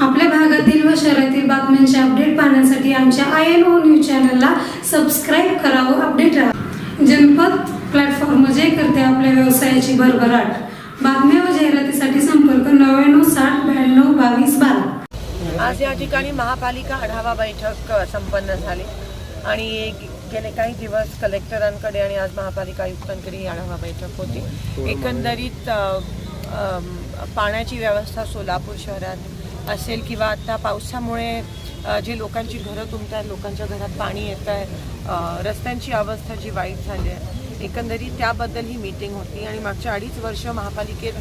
आपल्या भागातील व शहरातील बातम्यांचे अपडेट पाहण्यासाठी आमच्या आय एन ओ न्यूज चॅनलला सबस्क्राईब करा व अपडेट राहा. जनपद प्लॅटफॉर्म जे करते आपल्या व्यवसायाची भरभराट. बातम्या व जाहिरातीसाठी संपर्क नव्याण्णव साठ ब्याण्णव बावीस बारा. आज या ठिकाणी महापालिका आढावा बैठक संपन्न झाली. आणि गेले काही दिवस कलेक्टरांकडे आणि आज महापालिका आयुक्तांकडे ही आढावा बैठक होती. एकंदरीत पाण्याची व्यवस्था सोलापूर शहरात असेल किंवा आता पावसामुळे जी लोकांची घरं तुमत आहेत लोकांच्या घरात पाणी येत आहे रस्त्यांची अवस्था जी वाईट झाली आहे एकंदरीत त्याबद्दल ही मीटिंग होती आणि मागच्या अडीच वर्ष महापालिकेत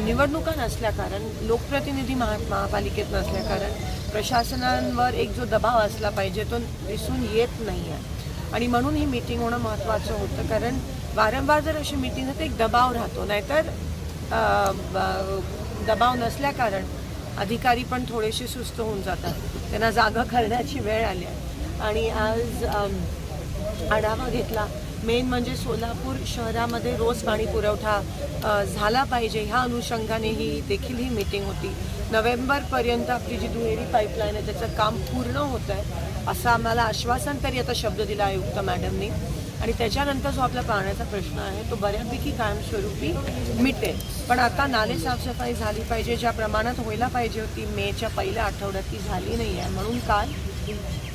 निवडणुका नसल्याकारण लोकप्रतिनिधी महा महापालिकेत नसल्या कारण प्रशासनांवर एक जो दबाव असला पाहिजे तो दिसून येत नाही आहे आणि म्हणून ही मीटिंग होणं महत्त्वाचं होतं कारण वारंवार जर अशी मीटिंग होते एक दबाव राहतो. नाहीतर ब- दबाव नसल्याकारण अधिकारी पण थोडेसे सुस्त होऊन जातात. त्यांना जागा करण्याची वेळ आली आहे. आणि आज आढावा घेतला. मेन म्हणजे सोलापूर शहरामध्ये रोज पाणी पुरवठा झाला पाहिजे. ह्या अनुषंगाने ही देखील ही मीटिंग होती. नोव्हेंबरपर्यंत आपली जी दुहेरी पाईपलाईन आहे त्याचं काम पूर्ण होतं आहे असं आम्हाला आश्वासन तरी आता शब्द दिला आयुक्त मॅडमनी. आणि त्याच्यानंतर जो आपला पाण्याचा प्रश्न आहे तो बऱ्यापैकी कायमस्वरूपी मिटेल पण आता नाले साफसफाई झाली पाहिजे ज्या प्रमाणात व्हायला पाहिजे होती मेच्या पहिल्या आठवड्यात ती झाली नाही आहे. म्हणून काल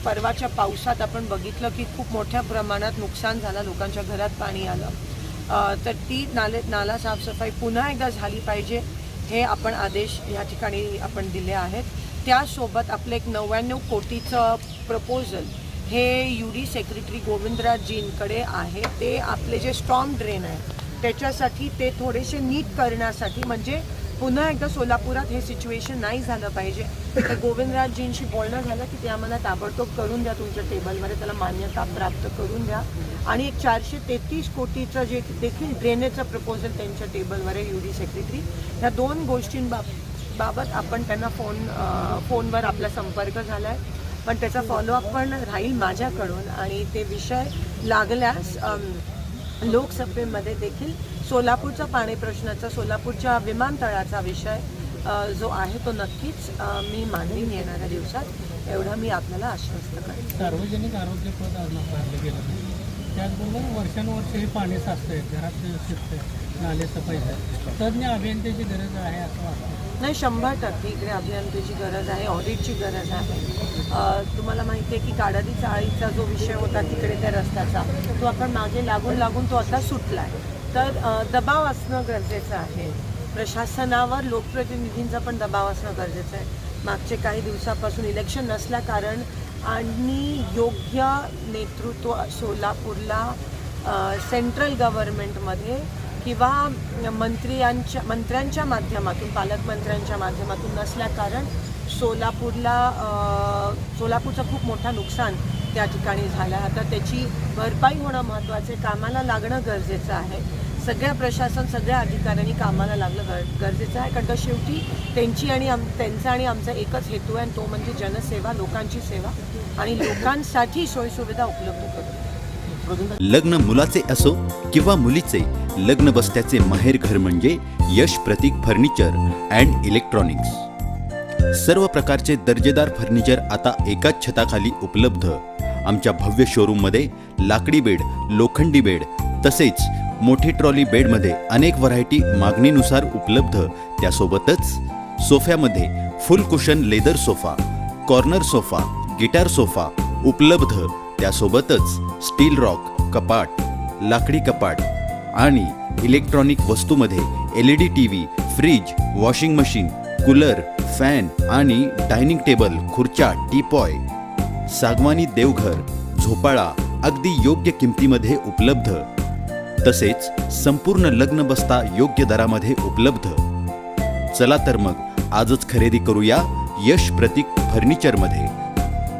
परवाच्या पावसात आपण बघितलं की खूप मोठ्या प्रमाणात नुकसान झालं लोकांच्या घरात पाणी आलं. तर ती नाले नाला साफसफाई पुन्हा एकदा झाली पाहिजे हे आपण आदेश या ठिकाणी आपण दिले आहेत. त्यासोबत आपलं एक नव्याण्णव कोटीचं प्रपोजल हे यू डी सेक्रेटरी गोविंदराजजींकडे आहे. ते आपले जे स्ट्रॉंग ड्रेन आहे त्याच्यासाठी ते थोडेसे नीट करण्यासाठी म्हणजे पुन्हा एकदा सोलापुरात हे सिच्युएशन नाही झालं पाहिजे. तर गोविंदराजजींशी बोलणं झालं की ते आम्हाला ताबडतोब करून द्या तुमच्या टेबलमध्ये त्याला मान्यता प्राप्त करून द्या. आणि एक चारशे तेहतीस कोटीचं जे देखील ड्रेनेजचं प्रपोजल त्यांच्या टेबलवर आहे यू डी सेक्रेटरी ह्या दोन गोष्टींबाबत बाबत आपण त्यांना फोन फोनवर आपला संपर्क झाला आहे पण त्याचा फॉलोअप पण राहील माझ्याकडून. आणि ते विषय लागल्यास लोकसभेमध्ये देखील सोलापूरचा पाणी प्रश्नाचा सोलापूरच्या विमानतळाचा विषय जो आहे तो नक्कीच मी मांडीन येणाऱ्या दिवसात. एवढं मी आपल्याला आश्वस्त करेन सार्वजनिक आरोग्य पद त्याचबरोबर वर्षानुवर्ष हे पाणी साचतंय घरात शिरतंय नाले सफाईचं तज्ज्ञ अभियंत्याची गरज आहे असं वाटतं. नाही शंभर टक्के इकडे अभियंत्याची गरज आहे ऑडिटची गरज आहे. तुम्हाला माहिती आहे की काडादी चाळीचा जो विषय होता तिकडे त्या रस्त्याचा तो आपण मागे लागून लागून तो आता सुटला आहे तर दबाव असणं गरजेचं आहे. प्रशासनावर लोकप्रतिनिधींचा पण दबाव असणं गरजेचं आहे. मागचे काही दिवसापासून इलेक्शन नसल्या कारण आणि योग्य नेतृत्व सोलापूरला सेंट्रल गव्हर्नमेंटमध्ये किंवा मंत्र्यांच्या मंत्र्यांच्या माध्यमातून पालकमंत्र्यांच्या माध्यमातून नसल्या कारण सोलापूरला सोलापूरचं खूप मोठं नुकसान त्या ठिकाणी झालं. आहे आता त्याची भरपाई होणं महत्त्वाचं आहे. कामाला लागणं गरजेचं आहे. सगळ्या प्रशासन सगळ्या अधिकाऱ्यांनी कामाला लागलं गर गरजेचं आहे. कारण का शेवटी त्यांची आणि आम त्यांचा आणि आमचा एकच हेतू आहे आणि तो म्हणजे जनसेवा लोकांची सेवा आणि लोकांसाठी सोयीसुविधा उपलब्ध करून. लग्न मुलाचे असो किंवा मुलीचे लग्न बसत्याचे माहेर घर म्हणजे Yash Pratik furniture and electronics. सर्व प्रकारचे दर्जेदार फर्निचर आता एकाच छताखाली उपलब्ध. आमच्या भव्य शोरूममध्ये लाकडी बेड लोखंडी बेड तसेच मोठी ट्रॉली बेडमध्ये अनेक व्हरायटी मागणीनुसार उपलब्ध. त्यासोबतच सोफ्यामध्ये full cushion leather sofa corner sofa guitar sofa उपलब्ध. त्यासोबतच स्टील रॉक कपाट लाकडी कपाट आणि electronic वस्तूमध्ये L E D T V fridge washing machine cooler fan आणि डायनिंग टेबल खुर्च्या टीपॉय सागवानी देवघर झोपाळा अगदी योग्य किमतीमध्ये उपलब्ध. तसेच संपूर्ण लग्न बसता योग्य दरामध्ये उपलब्ध. चला तर मग आजच खरेदी करूया यश प्रतीक फर्निचरमध्ये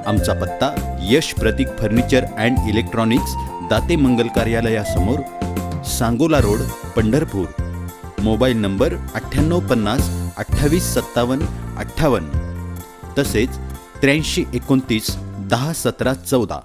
आमचा पत्ता Yash Pratik furniture and electronics Date मंगल कार्यालयासमोर Sangola road Pandharpur. Mobile number अठ्ठ्याण्णव पन्नास अठ्ठावीस सत्तावन्न अठ्ठावन्न. तसेच त्र्याऐंशी एकोणतीस दहा सतरा चौदा.